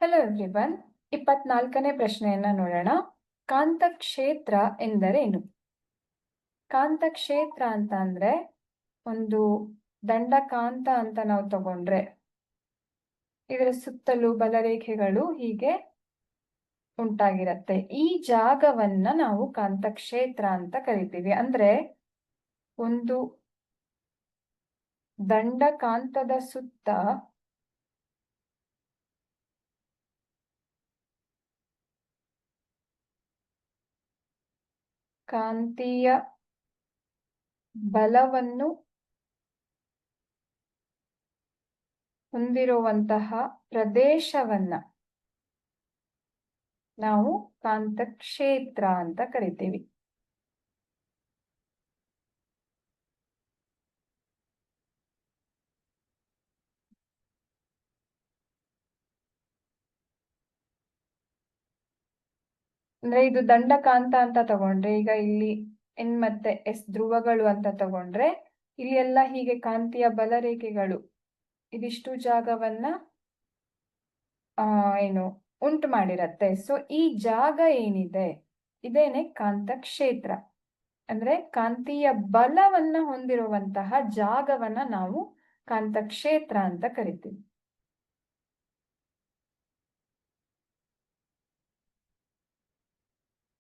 Hello everyone ಇಪ್ಪತ್ನಾಲ್ಕನೇ ಪ್ರಶ್ನೆಯನ್ನ ನೋಡೋಣ. ಕಾಂತಕ್ಷೇತ್ರ ಎಂದರೇನು? ಕಾಂತಕ್ಷೇತ್ರ ಅಂತ ಅಂದ್ರೆ ಒಂದು ದಂಡಕಾಂತ ಅಂತ ನಾವು ತಗೊಂಡ್ರೆ ಇದರ ಸುತ್ತಲೂ ಬಲರೇಖೆಗಳು ಹೀಗೆ ಉಂಟಾಗಿರತ್ತೆ. ಈ ಜಾಗವನ್ನ ನಾವು ಕಾಂತಕ್ಷೇತ್ರ ಅಂತ ಕರಿತೀವಿ. ಅಂದ್ರೆ ಒಂದು ದಂಡಕಾಂತದ ಸುತ್ತ ಕಾಂತೀಯ ಬಲವನ್ನು ಹೊಂದಿರುವಂತಹ ಪ್ರದೇಶವನ್ನ ನಾವು ಕಾಂತಕ್ಷೇತ್ರ ಅಂತ ಕರಿತೀವಿ. ಅಂದ್ರೆ ಇದು ದಂಡಕಾಂತ ಅಂತ ತಗೊಂಡ್ರೆ, ಈಗ ಇಲ್ಲಿ ಎನ್ ಮತ್ತೆ ಎಸ್ ಧ್ರುವಗಳು ಅಂತ ತಗೊಂಡ್ರೆ ಇಲ್ಲಿ ಎಲ್ಲ ಹೀಗೆ ಕಾಂತೀಯ ಬಲರೇಖೆಗಳು ಇದಿಷ್ಟು ಜಾಗವನ್ನ, ಆ, ಏನು ಉಂಟು ಮಾಡಿರತ್ತೆ. ಸೊ ಈ ಜಾಗ ಏನಿದೆ? ಇದೇನೆ ಕಾಂತಕ್ಷೇತ್ರ ಅಂದ್ರೆ ಕಾಂತೀಯ ಬಲವನ್ನ ಹೊಂದಿರುವಂತಹ ಜಾಗವನ್ನ ನಾವು ಕಾಂತಕ್ಷೇತ್ರ ಅಂತ ಕರಿತೀವಿ.